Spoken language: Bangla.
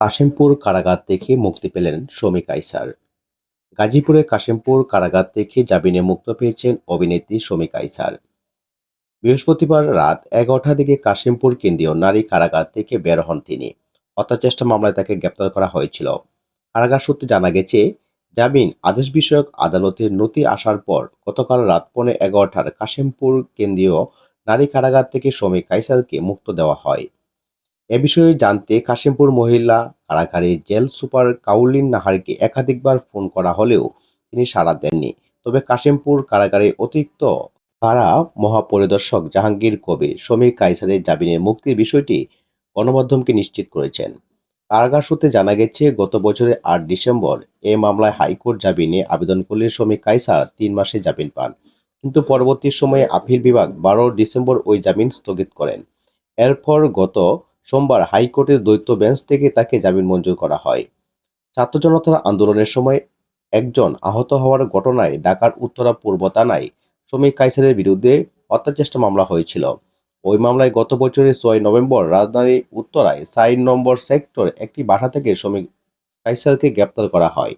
কাশিমপুর কারাগার থেকে মুক্তি পেলেন শমী কায়সার গাজীপুরে কাশিমপুর কারাগার থেকে জামিনে মুক্ত পেয়েছেন অভিনেত্রী শমী কায়সার বৃহস্পতিবার রাত এগারোটার দিকে কাশিমপুর কেন্দ্রীয় নারী কারাগার থেকে বের হন তিনি। হত্যাচেষ্টা মামলায় তাকে গ্রেপ্তার করা হয়েছিল। কারাগার সূত্রে জানা গেছে, জামিন আদেশ বিষয়ক আদালতের নথি আসার পর গতকাল রাত পৌনে এগারোটার কাশিমপুর কেন্দ্রীয় নারী কারাগার থেকে শমী কায়সারকে মুক্ত দেওয়া হয়। এ বিষয়ে জানতে কাশিমপুর মহিলা কারাগারে জেল সুপার কাউলিন নাহারকে একাধিকবার ফোন করা হলেও তিনি সাড়া দেননি। তবে কাশিমপুর কারাগারে অতিরিক্ত কারা মহাপরিদর্শক জাহাঙ্গীর কবির শমী কায়সারের জামিনের মুক্তির বিষয়টি গণমাধ্যমকে নিশ্চিত করেছেন। কারাগার সূত্রে জানা গেছে, গত বছরের আট ডিসেম্বর এ মামলায় হাইকোর্ট জামিনে আবেদন করলে শমী কায়সার তিন মাসে জামিন পান। কিন্তু পরবর্তী সময়ে আপিল বিভাগ বারো ডিসেম্বর ওই জামিন স্থগিত করেন। এরপর গত সোমবার হাইকোর্টের দ্বৈত বেঞ্চ থেকে তাকে জামিন মঞ্জুর করা হয়। ছাত্র জনতার আন্দোলনের সময় একজন আহত হওয়ার ঘটনায় ঢাকার উত্তরা পূর্ব থানায় শ্রমিক কাইসারের বিরুদ্ধে হত্যাচেষ্টা মামলা হয়েছিল। ওই মামলায় গত বছরের ছয় নভেম্বর রাজধানী উত্তরায় সাইন নম্বর সেক্টর একটি বাসা থেকে শ্রমিক কাইসারকে গ্রেপ্তার করা হয়।